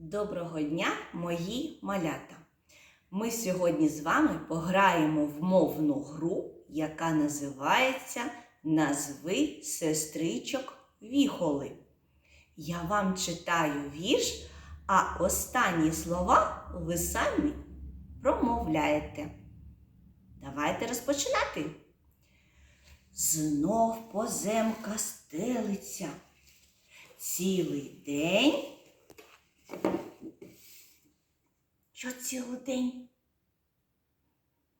Доброго дня, мої малята! Ми сьогодні з вами пограємо в мовну гру, яка називається Назви сестричок Віхоли. Я вам читаю вірш, а останні слова ви самі промовляєте. Давайте розпочинати. Знов поземка стелиться. Цілий день. Що цілий день?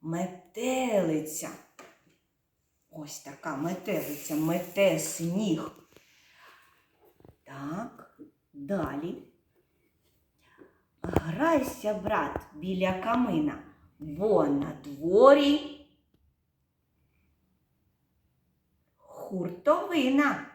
Метелиця. Ось така метелиця, мете сніг. Так, далі. Грайся, брат, біля камина, бо на дворі хуртовина.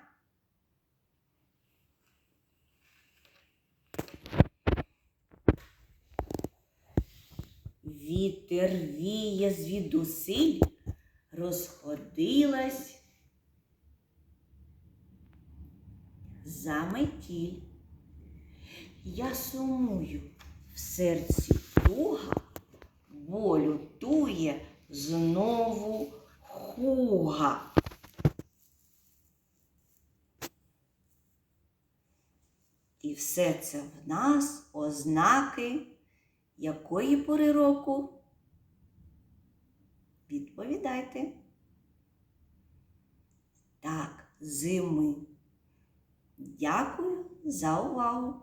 Вітер віє звідусиль, розходилась заметіль. Я сумую в серці туга, бо лютує знову хуга. І все це в нас ознаки якої пори року? Відповідайте. Так, зими. Дякую за увагу!